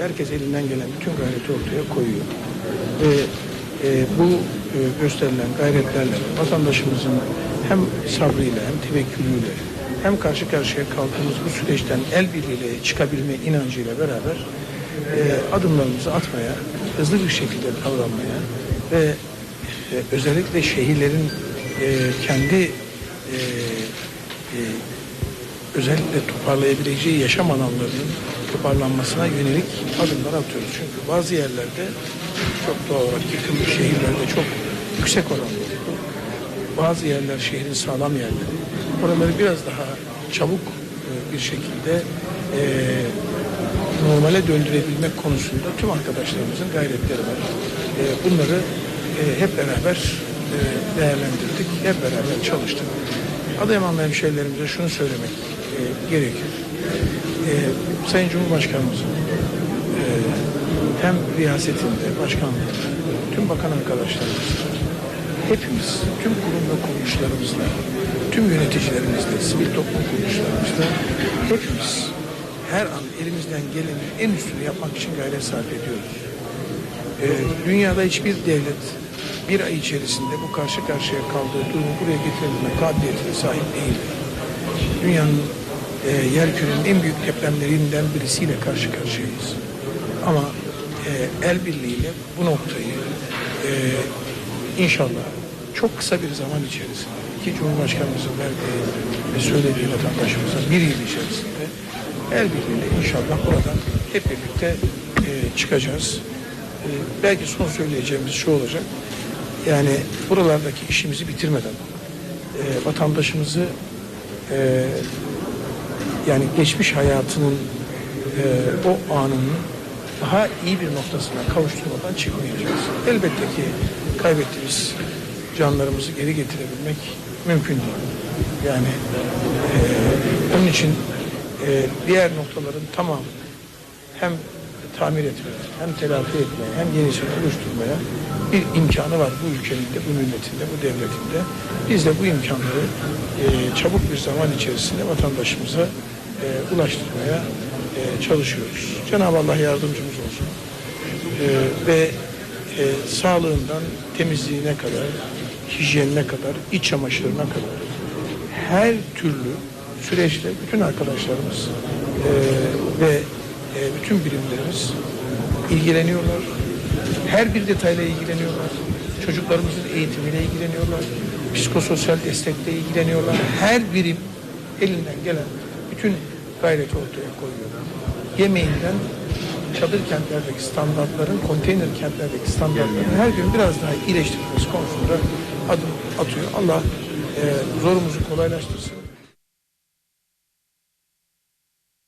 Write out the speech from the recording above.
Herkes elinden gelen bütün gayreti ortaya koyuyor. Ve e, bu e, gösterilen gayretlerle vatandaşımızın hem sabrıyla hem tevekkülüyle hem karşı karşıya kaldığımız bu süreçten el birliğiyle çıkabilme inancıyla beraber e, adımlarımızı atmaya, hızlı bir şekilde davranmaya ve e, özellikle şehirlerin e, kendi e, e, özellikle toparlayabileceği yaşam alanlarının toparlanmasına yönelik adımlar atıyoruz. Çünkü bazı yerlerde çok doğal olarak yıkılmış şehirlerde çok yüksek oranlı oldu. Bazı yerler şehrin sağlam yerleri. Oraları biraz daha çabuk e, bir şekilde e, normale döndürebilmek konusunda tüm arkadaşlarımızın gayretleri var. E, bunları e, hep beraber e, değerlendirdik, hep beraber çalıştık. Adıyamanlı hemşehrilerimize şunu söylemek e, gerekir. E, Sayın Cumhurbaşkanımızın e, hem riyasetinde, başkanlığında, tüm bakan arkadaşlarımızla, hepimiz, tüm kurum ve kuruluşlarımızla, tüm yöneticilerimizle, sivil toplum kuruluşlarımızla hepimiz her an elimizden gelenin en üstünü yapmak için gayret sarf ediyoruz. Ee, dünyada hiçbir devlet bir ay içerisinde bu karşı karşıya kaldığı durumu buraya getirebilme kabiliyetine sahip değil. Dünyanın e, yerkürenin en büyük depremlerinden birisiyle karşı karşıyayız. Ama e, el birliğiyle bu noktayı e, inşallah çok kısa bir zaman içerisinde ki Cumhurbaşkanımızın verdiği ve söylediği vatandaşımıza bir yıl içerisinde el birliğiyle inşallah buradan hep birlikte e, çıkacağız. E, belki son söyleyeceğimiz şu olacak. Yani buralardaki işimizi bitirmeden e, vatandaşımızı e, yani geçmiş hayatının e, o anının daha iyi bir noktasına kavuşturmadan çıkmayacağız. Elbette ki kaybettiğimiz canlarımızı geri getirebilmek mümkün değil. Yani e, onun için e, diğer noktaların tamamı hem tamir etmeye, hem telafi etmeye, hem yenisini oluşturmaya bir imkanı var bu ülkenin de, bu milletinde, bu devletinde. Biz de bu imkanları e, çabuk bir zaman içerisinde vatandaşımıza e, ulaştırmaya e, çalışıyoruz. Cenab-ı Allah yardımcımız olsun. E, ve e, sağlığından temizliğine kadar, hijyenine kadar, iç çamaşırına kadar her türlü süreçte bütün arkadaşlarımız e, ve e, bütün birimlerimiz ilgileniyorlar. Her bir detayla ilgileniyorlar. Çocuklarımızın eğitimiyle ilgileniyorlar. Psikososyal destekle ilgileniyorlar. Her birim elinden gelen bütün gayreti ortaya koyuyor. Yemeğinden çadır kentlerdeki standartların, konteyner kentlerdeki standartların her gün biraz daha iyileştirilmesi konusunda adım atıyor. Allah e, zorumuzu kolaylaştırsın.